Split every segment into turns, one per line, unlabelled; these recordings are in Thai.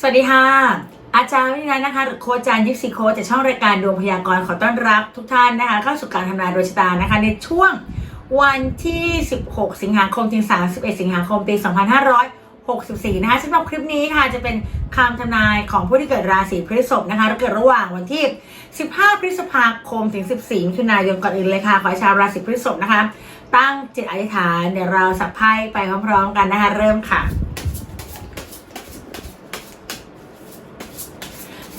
สวัสดีค่ะ อาจารย์วินัยนะคะหรือโคจารยิปซีโคจากช่องรายการดวงพยากรณ์ขอต้อนรับทุกท่านนะคะ เข้าสู่การทำนายโดยชะตานะคะ ในช่วงวันที่ 16 สิงหาคมถึง 31 สิงหาคมปี 2564 นะคะสำหรับคลิปนี้ค่ะจะเป็นคำทำนายของผู้ที่เกิดราศีพฤษภนะคะและเกิดระหว่างวันที่ 15 พฤษภาคมถึง 14มิถุนายนก่อนอื่นเลยค่ะ ขอให้ชาวราศีพฤษภนะคะ ตั้งจิตอธิษฐานเดี๋ยวเราสับไพ่ไปพร้อมๆกันนะคะเริ่มค่ะ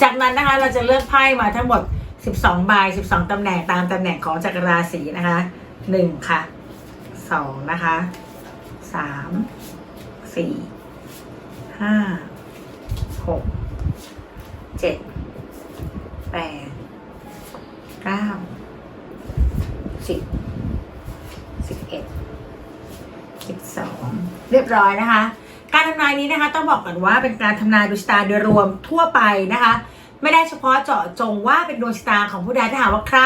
จากนั้นนะคะเราจะเลือกไพ่มาทั้งหมด 12 ใบ 12 ตำแหน่งตามตำแหน่งของจักรราศีนะคะ 1 ค่ะ 2 นะคะ 3 4 5 6 7 8 9 10 11 12 เรียบร้อยนะคะ การทำนายนี้นะคะ ต้องบอกก่อนว่าเป็นการทำนายดวงชะตาโดยรวมทั่วไปนะคะ ไม่ได้เฉพาะเจาะจงว่าเป็นดวงชะตาของผู้ใดถ้าหากว่าใคร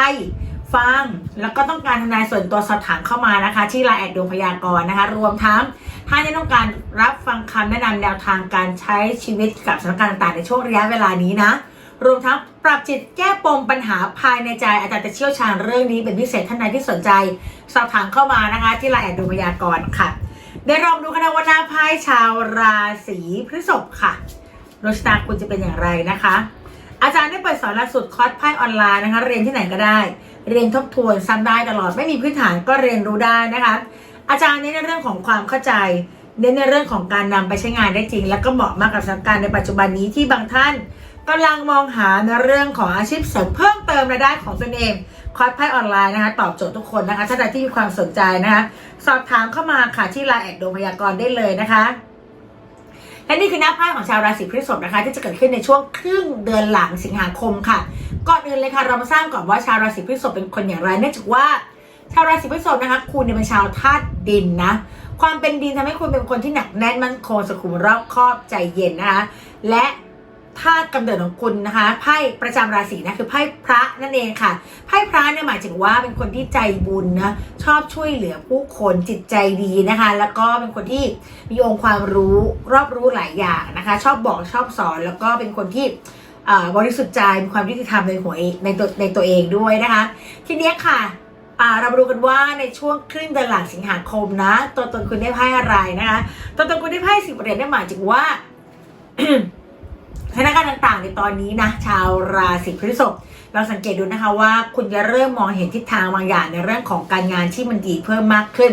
ฟัง แล้วก็ต้องการทำนายส่วนตัวสอบถามเข้ามานะคะ ที่ไลน์แอดดวงพยากรณ์นะคะ รวมทั้งถ้าที่ต้องการรับฟังคำแนะนำแนวทางการใช้ชีวิตกับสถานการณ์ต่างๆในช่วงระยะเวลานี้นะรวมทั้งปรับจิตแก้ปมปัญหาภายในใจ อาจารย์จะเชี่ยวชาญเรื่องนี้เป็นพิเศษท่านใดที่สนใจ สอบถามเข้ามานะคะ ที่ไลน์แอดดวงพยากรณ์ค่ะ เดี๋ยวเรามาดูกันนะว่าหน้าไพ่ชาวราศีพฤษภค่ะดวงชะตาคุณจะเป็นอย่างไรนะคะ อาจารย์ได้เปิดสอนหลักสูตรคอร์สไพ่ออนไลน์นะคะ เรียนที่ไหนก็ได้ เรียนทบทวนซ้ำได้ตลอดไม่มีพื้นฐานก็เรียนรู้ได้นะคะ อาจารย์เน้นในเรื่องของความเข้าใจ เน้นในเรื่องของการนำไปใช้งานได้จริง แล้วก็เหมาะมากกับสถานการณ์ในปัจจุบันนี้ที่บางท่านกำลังมองหาในเรื่องของอาชีพเสริมเพิ่มเติมรายได้ของตนเอง คอร์สไพ่ออนไลน์นะคะตอบโจทย์ทุกคนนะคะท่านใดที่มีความสนใจนะคะสอบถามเข้ามาค่ะที่ไลน์แอดดวงพยากรณ์ได้เลยนะคะและนี่คือหน้าไพ่ของชาวราศีพฤษภนะคะ ที่จะเกิดขึ้นในช่วงครึ่งเดือนหลังสิงหาคมค่ะก่อนอื่นเลยค่ะเรามาสร้างก่อนว่าชาวราศีพฤษภเป็นคนอย่างไรเนื่องจากว่า ชาวราศีพฤษภนะคะคุณเนี่ยเป็นชาวธาตุดินนะความเป็นดินทำให้คุณเป็นคนที่หนักแน่นมั่นคงสุขุมรอบคอบใจเย็นนะคะและ ธาตุกำเนิดของคุณนะคะไพ่ประจำราศีนะคือไพ่พระนั่นเองค่ะไพ่พระเนี่ยหมายถึงว่าเป็นคนที่ใจบุญนะชอบช่วยเหลือผู้คนจิตใจดีนะคะ แล้วก็เป็นคนที่มีองค์ความรู้รอบรู้หลายอย่างนะคะ ชอบบอกชอบสอน แล้วก็เป็นคนที่บริสุทธิ์ใจมีความยุติธรรมในหัวเองในตัวในตัวเองด้วยนะคะ ทีนี้ค่ะเรามาดูกันว่าในช่วงครึ่งเดือนหลังสิงหาคมนะ ตัวตนคุณได้ไพ่อะไรนะคะ ตัวตนคุณได้ไพ่สิบเหรียญเนี่หมายถึงว่า สถานการณ์ต่างๆ ในตอนนี้นะชาวราศีพฤษภเราสังเกตดูนะคะว่าคุณจะเริ่มมองเห็นทิศทางบางอย่างในเรื่องของการงานที่มันดีเพิ่มมากขึ้น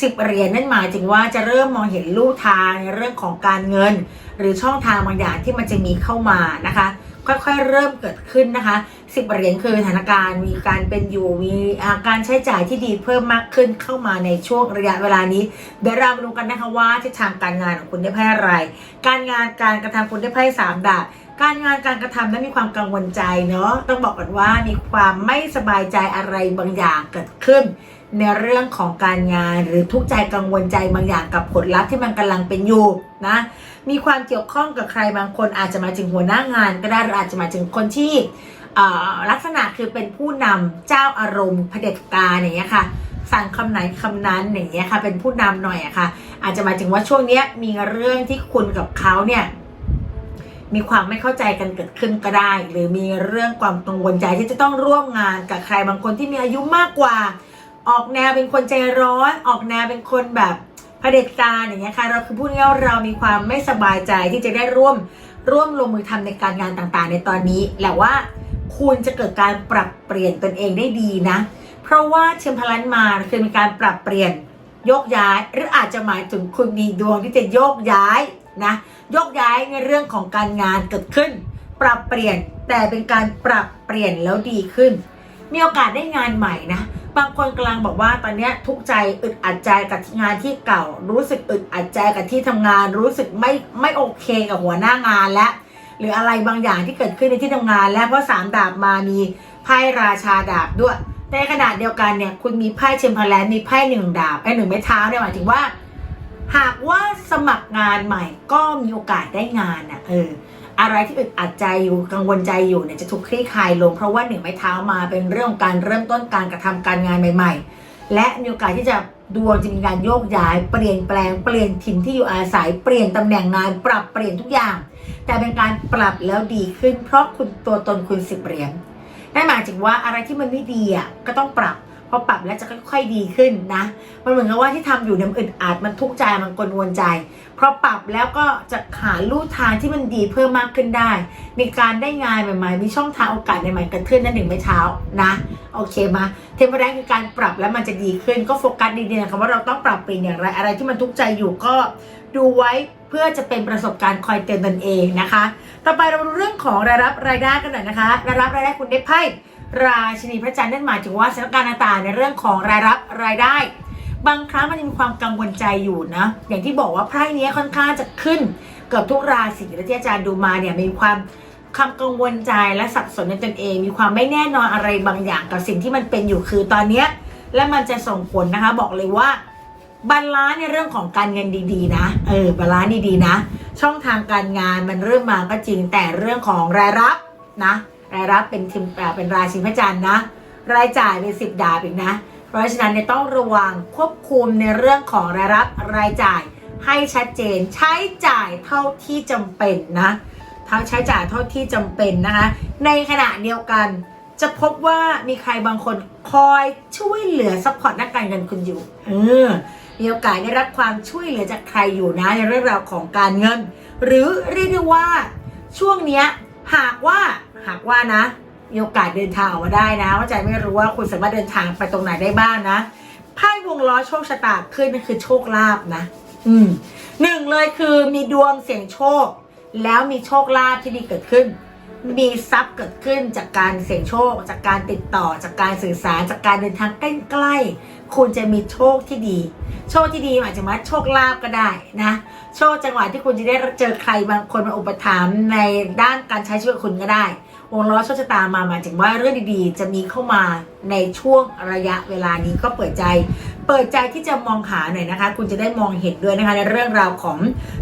สิบเหรียญนั่นหมายถึงว่าจะเริ่มมองเห็นลู่ทางในเรื่องของการเงิน หรือช่องทางบางอย่างที่มันจะมีเข้ามานะคะ ค่อยๆ เริ่มเกิดขึ้นนะคะสิบเหรียญคือสถานการณ์มีการเป็นอยู่มีการใช้จ่ายที่ดีเพิ่มมากขึ้นเข้ามาในช่วงระยะเวลานี้ เดี๋ยวเรามาดูกันนะคะว่าทิศทางการงานของคุณได้ไพ่อะไร การงานการกระทำคุณได้ไพ่สามดาบการงานการกระทำนั้นมีความกังวลใจเนาะต้องบอกก่อนว่ามีความไม่สบายใจอะไรบางอย่างเกิดขึ้น ในเรื่องของการงานหรือทุกใจกังวลใจบางอย่างกับผลลัพธ์ที่มันกำลังเป็นอยู่นะมีความเกี่ยวข้องกับใครบางคนอาจจะมาถึงหัวหน้างาน ก็ได้หรืออาจจะมาถึงคนที่ลักษณะคือเป็นผู้นำเจ้าอารมณ์เผด็จการอย่างเงี้ยค่ะสั่งคำไหนคำนั้นอย่างเงี้ยค่ะ เป็นผู้นำหน่อยอะค่ะ อาจจะมาถึงว่าช่วงเนี้ยมีเรื่องที่คุณกับเขาเนี่ยมีความไม่เข้าใจกันเกิดขึ้นก็ได้ หรือมีเรื่องความกังวลใจที่จะต้องร่วมงานกับใครบางคนที่มีอายุมากกว่า ออกแนวเป็นคนใจร้อน ออกแนวเป็นคนแบบเผด็จการอย่างเงี้ยค่ะเราคือพูดง่ายๆว่าเรามีความไม่สบายใจที่จะได้ร่วมร่วมลงมือทำในการงานต่างๆ ในตอนนี้แหละว่าคุณจะเกิดการปรับเปลี่ยนตนเองได้ดีนะ เพราะว่าเชมพลันมาคือมีการปรับเปลี่ยนยกย้าย หรืออาจจะหมายถึงคุณมีดวงที่จะโยกย้ายนะยกย้ายในเรื่องของการงานเกิดขึ้น ปรับเปลี่ยนแต่เป็นการปรับเปลี่ยนแล้วดีขึ้น มีโอกาสได้งานใหม่นะ บางคนกำลังบอกว่าตอนนี้ทุกใจอึดอัดใจกับงานที่เก่า รู้สึกอึดอัดใจกับที่ทำงาน รู้สึกไม่ไม่โอเคกับหัวหน้างานและหรืออะไรบางอย่างที่เกิดขึ้นในที่ทำงาน และเพราะสามดาบมามีไพ่ราชาดาบด้วยแต่ในขณะเดียวกันเนี่ยคุณมีไพ่เชมเพลนมีไพ่หนึ่งดาบไอ้หนึ่งไม้เท้าเนี่ยหมายถึงว่า หากว่าสมัครงานใหม่ก็มีโอกาสได้งานอะเอออะไรที่อึดอัดใจอยู่กังวลใจอยู่เนี่ยจะถูกคลี่คลายลง เพราะว่าหนึ่งไม้เท้ามาเป็นเรื่องของการเริ่มต้นการกระทำการงานใหม่ ๆ และมีโอกาสที่จะดวงจะมีการโยกย้ายเปลี่ยนแปลงเปลี่ยนถิ่นที่อยู่อาศัยเปลี่ยนตำแหน่งงานปรับเปลี่ยนทุกอย่าง แต่เป็นการปรับแล้วดีขึ้น เพราะคุณตัวตนคุณสิบเหรียญนั่นหมายถึงว่าอะไรที่มันไม่ดีอะก็ต้องปรับ พอปรับแล้วจะค่อยๆดีขึ้นนะ มันเหมือนกับว่าที่ทำอยู่เนี่ยมันอึดอัดมันทุกข์ใจมันกลวนใจเพราะปรับแล้วก็จะหาลู่ทางที่มันดีเพิ่มมากขึ้นได้ มีการได้งานใหม่ๆ มีช่องทางโอกาสใหม่ๆเกิดขึ้นนั่นหนึ่งไม่เช้านะโอเคมาเทมเพอร์แรกคือการปรับแล้วมันจะดีขึ้นก็โฟกัสดีๆนะคะว่าเราต้องปรับเปลี่ยนอย่างไร อะไรที่มันทุกข์ใจอยู่ก็ดูไว้เพื่อจะเป็นประสบการณ์คอยเตือนตนเองนะคะ ต่อไปเรามาดูเรื่องของรายรับรายได้กันหน่อยนะคะรายรับรายได้คุณได้ไพ่ ราชินีพระจันทร์นั่นหมายถึงว่าสถานการณ์ต่างๆในเรื่องของรายรับรายได้ บางครั้งมันยังมีความกังวลใจอยู่นะ อย่างที่บอกว่าไพ่เนี้ยค่อนข้างจะขึ้นเกือบทุกราศีและที่อาจารย์ดูมาเนี่ยมีความความกังวลใจและสับสนในตนเอง มีความไม่แน่นอนอะไรบางอย่างกับสิ่งที่มันเป็นอยู่คือตอนเนี้ยและมันจะส่งผลนะคะบอกเลยว่าบาลานซ์ในเรื่องของการเงินดีๆ นะ เออบาลานซ์ดีๆนะ ช่องทางการงานมันเริ่มมาก็จริงแต่เรื่องของรายรับนะ รายรับเป็นทิมเอ่อเป็นราชินพระจันทร์นะ รายจ่ายเป็นสิบดาบอีกนะ เพราะฉะนั้นเนี่ยต้องระวังควบคุมในเรื่องของรายรับรายจ่ายให้ชัดเจนใช้จ่ายเท่าที่จำเป็นนะเทั้งใช้จ่ายเท่าที่จำเป็นนะคะ ในขณะเดียวกันจะพบว่ามีใครบางคนคอยช่วยเหลือซัพพอร์ตนักการเงินคุณอยู่ เออ มีโอกาสได้รับความช่วยเหลือจากใครอยู่นะในเรื่องราวของการเงิน หรือเรียกได้ว่าช่วงเนี้ย หากว่าหากว่านะ มีโอกาสเดินทางออกมาได้นะว่าใจไม่รู้ว่าคุณสามารถเดินทางไปตรงไหนได้บ้างนะไพ่วงล้อโชคชะตาขึ้นนั่นคือโชคลาภนะ อืมหนึ่งเลยคือมีดวงเสี่ยงโชค แล้วมีโชคลาภที่ดีเกิดขึ้น มีทรัพย์เกิดขึ้นจากการเสี่ยงโชค จากการติดต่อ จากการสื่อสาร จากการเดินทางใกล้ๆ คุณจะมีโชคที่ดี โชคที่ดีหมายถึงว่าโชคลาภก็ได้นะ โชคจังหวะที่คุณจะได้เจอใครบางคนมาอุปถัมภ์ในด้านการใช้ชีวิตคุณก็ได้ วงล้อโชคชะตามาหมายถึงว่าเรื่องดีๆ จะมีเข้ามาในช่วงระยะเวลานี้ก็เปิดใจ เปิดใจที่จะมองหาหน่อยนะคะ คุณจะได้มองเห็นด้วยนะคะในเรื่องราวของ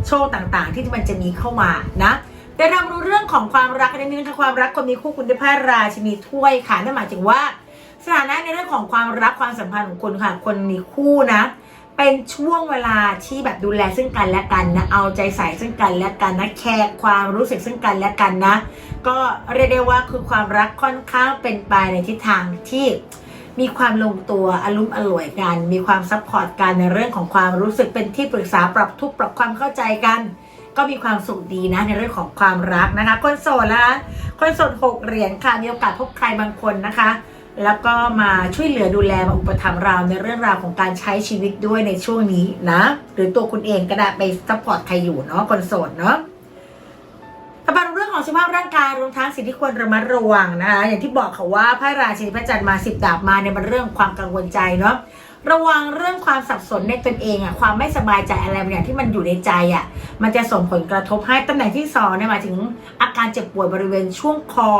โชคต่างๆ ที่มันจะมีเข้ามานะ แต่เรารู้เรื่องของความรักกันนิดนึงค่ะความรักคนมีคู่คุณได้ไพ่ราชินีถ้วยค่ะนั่นหมายถึงว่าสถานะในเรื่องของความรักความสัมพันธ์ของคุณค่ะ คนมีคู่นะ เป็นช่วงเวลาที่แบบดูแลซึ่งกันและกันนะ เอาใจใส่ซึ่งกันและกันนะ แคร์ความรู้สึกซึ่งกันและกันนะ ก็เรียกได้ว่าคือความรักค่อนข้างเป็นไปในทิศทางที่มีความลงตัวอารมณ์อร่วยกัน มีความซัพพอร์ตกันในเรื่องของความรู้สึกเป็นที่ปรึกษาปรับทุกข์ปรับความเข้าใจกัน ก็มีความสุขดีนะในเรื่องของความรักนะคะ คนโสดนะคะคนโสดหกเหรียญค่ะมีโอกาสพบใครบางคนนะคะ แล้วก็มาช่วยเหลือดูแลมาอุปถัมภ์เราในเรื่องราวของการใช้ชีวิตด้วยในช่วงนี้นะ หรือตัวคุณเองก็ได้ไปซัพพอร์ตใครอยู่เนาะคนโสดเนาะต่อไปเรื่องของสุขภาพร่างกายรวมทั้งสิ่งที่ควรระมัดระวังนะคะอย่างที่บอกค่ะว่าไพ่ราชินีพระจันทร์มาสิบดาบมาเนี่ยมันเรื่องความกังวลใจเนาะ ระวังเรื่องความสับสนในตนเองอะความไม่สบายใจอะไรบางอย่างที่มันอยู่ในใจอะมันจะส่งผลกระทบให้ตำแหน่งที่สองเนี่ยหมายถึงอาการเจ็บป่วยบริเวณช่วงคอ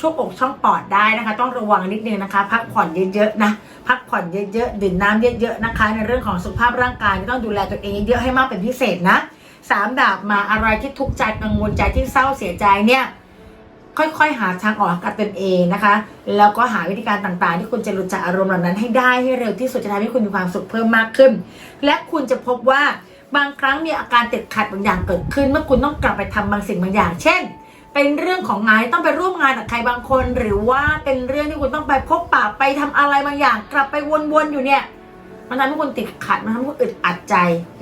ช่วงอกช่องปอดได้นะคะ ต้องระวังนิดนึงนะคะ พักผ่อนเยอะๆนะพักผ่อนเยอะๆดื่มน้ำเยอะๆนะคะ ในเรื่องของสุขภาพร่างกายต้องดูแลตัวเองเยอะให้มากเป็นพิเศษนะสามดาบมาอะไรที่ทุกข์ใจกังวลใจที่เศร้าเสียใจเนี่ย ค่อยๆ หาทางออกกับตนเองนะคะ แล้วก็หาวิธีการต่างๆ ที่คุณจะหลุดจากอารมณ์เหล่านั้นให้ได้ให้เร็วที่สุดจะทำให้คุณมีความสุขเพิ่มมากขึ้น และคุณจะพบว่าบางครั้งมีอาการติดขัดบางอย่างเกิดขึ้น เมื่อคุณต้องกลับไปทำบางสิ่งบางอย่าง เช่น เป็นเรื่องของงานต้องไปร่วมงานกับใครบางคน หรือว่าเป็นเรื่องที่คุณต้องไปพบปะไปทำอะไรบางอย่าง กลับไปวนๆอยู่เนี่ยมันทำให้คุณติดขัดมันทำให้คุณอึดอัดใจ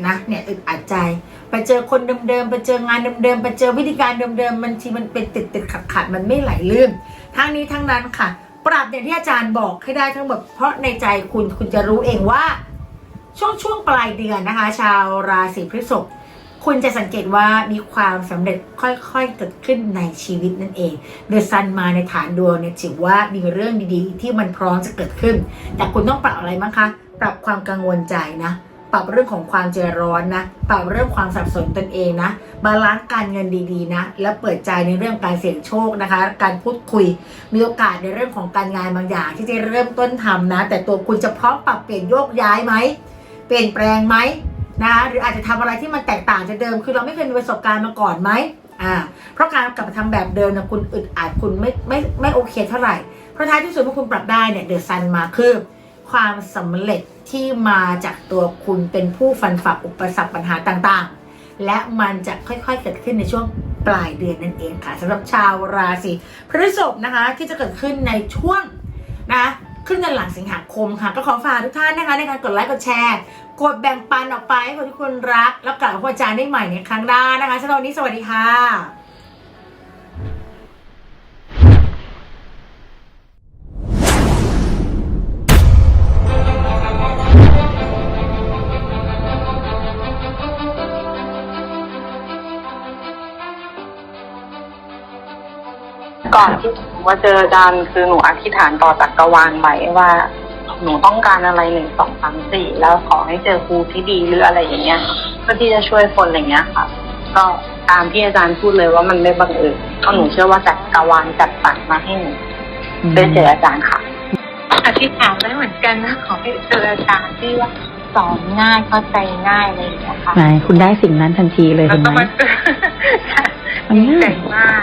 นะเนี่ยอึดอัดใจ ไปเจอคนเดิมๆไปเจองานเดิมๆไปเจอวิธีการเดิมๆมันทีมันเป็นติดติดขัดขัดๆมันไม่ไหลลื่น ทั้งนี้ทั้งนั้นค่ะ ปรับอย่างที่อาจารย์บอกให้ได้ทั้งหมดเพราะในใจคุณคุณจะรู้เองว่า ช่วงช่วงปลายเดือนนะคะ ชาวราศีพฤษภคุณจะสังเกตว่ามีความสำเร็จค่อยๆเกิดขึ้นในชีวิตนั่นเองเดือะซันมาในฐานดวงเนี่ยถือว่ามีเรื่องดีๆ ที่มันพร้อมจะเกิดขึ้น แต่คุณต้องปรับอะไรบ้างคะ ปรับความกังวลใจนะ ปรับเรื่องของความใจร้อนนะ ปรับเรื่องความสับสนตนเองนะ บาลานซ์การเงินดีๆนะ และเปิดใจในเรื่องการเสี่ยงโชคนะคะ การพูดคุย มีโอกาสในเรื่องของการงานบางอย่าง ที่จะเริ่มต้นทำนะ แต่ตัวคุณจะพร้อมปรับเปลี่ยนโยกย้ายไหม เปลี่ยนแปลงไหมนะคะหรืออาจจะทำอะไรที่มันแตกต่างจากเดิม คือเราไม่เคยมีประสบการณ์มาก่อนไหมอ่า เพราะการกลับมาทำแบบเดิมนะคุณอึดอัดคุณไม่ไม่ไม่โอเคเท่าไหร่ เพราะท้ายที่สุดเมื่อคุณปรับได้เนี่ยเดือะซันมาคือ ความสำเร็จที่มาจากตัวคุณเป็นผู้ฟันฝ่าอุปสรรคปัญหาต่างๆ และมันจะค่อยๆเกิดขึ้นในช่วงปลายเดือนนั่นเองค่ะสำหรับชาวราศีพฤษภนะคะที่จะเกิดขึ้นในช่วงนะขึ้นเดือนหลังสิงหาคมค่ะ ก็ขอฝากทุกท่านนะคะในการกดไลค์กดแชร์กดแบ่งปันออกไปให้คนที่คุณรัก แล้วกลับมาพบอาจารย์ได้ใหม่ในครั้งหน้านะคะสำหรับวันนี้สวัสดีค่ะ
ก่อนที่หนูมาเจออาจารย์คือหนูอธิษฐานต่อจักรวาลไว้ว่า หนูต้องการอะไรหนึ่งสองสามสี่แล้วขอให้เจอครูที่ดีหรืออะไรอย่างเงี้ยเพื่อที่จะช่วยคนอะไรเงี้ยค่ะ ก็ตามที่อาจารย์พูดเลยว่ามันไม่บังเอิญเพราะหนูเชื่อว่าจักรวาลจัดสรรมาให้หนูได้เจออาจารย์ค่ะ
อธิษฐานไว้เหมือนกันนะขอให้เจออาจารย์ที่ว่าสอนง่ายเข้าใจง่ายอะไรอย่างเงี้ยค่ะ
ไหนคุณได้สิ่งนั้นทันทีเลย
แล้ว
เห็น
ก็
ไหม
มาเจอ
มัน
ดีใจ
ง่าย
มาก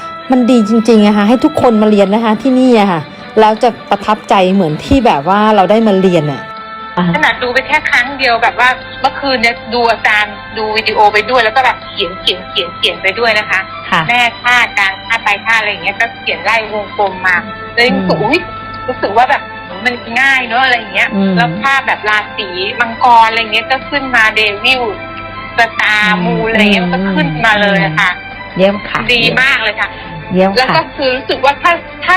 มันดีจริงๆอะค่ะให้ทุกคนมาเรียนนะคะที่นี่อะค่ะ แล้วจะประทับใจเหมือนที่แบบว่าเราได้มาเรียนอะ
ขนาดดูไปแค่ครั้งเดียวแบบว่าเมื่อคืนเนี่ยดูอาจารย์ดูวิดีโอไปด้วย แล้วก็แบบเขียนเขียนเขียนเขียนไปด้วยนะคะ
ค่ะ
แม่ท่าการท่าไปท่าอะไรอย่างเงี้ยก็เขียนไล่วงกลมมาเลยรู้สึกอุ๊ยรู้สึกว่าแบบมันง่ายเนอะอะไรอย่างเงี้ย
อืม
แล้วภาพแบบราศีมังกรอะไรเงี้ยก็ขึ้นมาเดวิลสตาร์มูอะไรเงี้ยมันก็ขึ้นมาเลยอะค่ะ
เยี่ยมค่ะ
ดีมากเลยค่ะ
เยี่ยม
แล้ว
ค่ะ
ก็คือรู้สึกว่าถ้าถ้า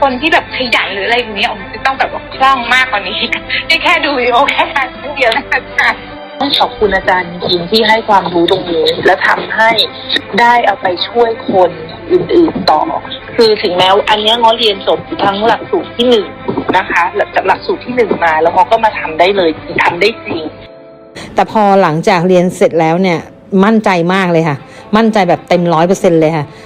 คนที่แบบขยันหรืออะไรอย่างเงี้ยผมจะต้องแบบว่าคล่องมากกว่านี้นี่แค่ดูวิดีโอแค่ครั้งเดียวนะคะ
ต้องขอบคุณอาจารย์จริงๆที่ให้ความรู้ตรงนี้ และทำให้ได้เอาไปช่วยคนอื่นๆต่อ คือถึงแม้ว่าอันเนี้ยง้อเรียนจบทั้งหลักสูตรที่หนึ่งนะคะจากหลักสูตรที่หนึ่งมา แล้วง้อก็มาทำได้เลยทำได้จริง
แต่พอหลังจากเรียนเสร็จแล้วเนี่ยมั่นใจมากเลยค่ะ มั่นใจแบบเต็มร้อยเปอร์เซ็นเลยค่ะ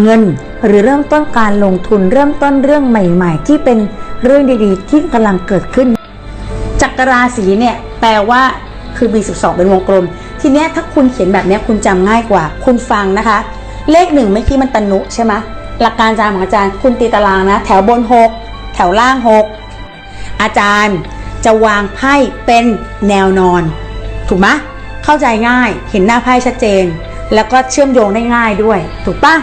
เงินหรือเริ่มต้นการลงทุนเริ่มต้นเรื่องใหม่ ๆ ที่เป็นเรื่องดีๆ ที่กำลังเกิดขึ้น จักรราศีเนี่ยแปลว่าคือมี12 เป็นวงกลม ทีเนี้ยถ้าคุณเขียนแบบนี้คุณจำง่ายกว่า คุณฟังนะคะ เลขหนึ่งเมื่อกี้มันตนุใช่ไหมหลักการจารย์ของอาจารย์ คุณตีตารางนะ แถวบน 6 แถวล่าง 6 อาจารย์จะวางไพ่เป็นแนวนอน ถูกไหมเข้าใจง่าย เห็นหน้าไพ่ชัดเจน แล้วก็เชื่อมโยงได้ง่ายด้วย ถูกปะ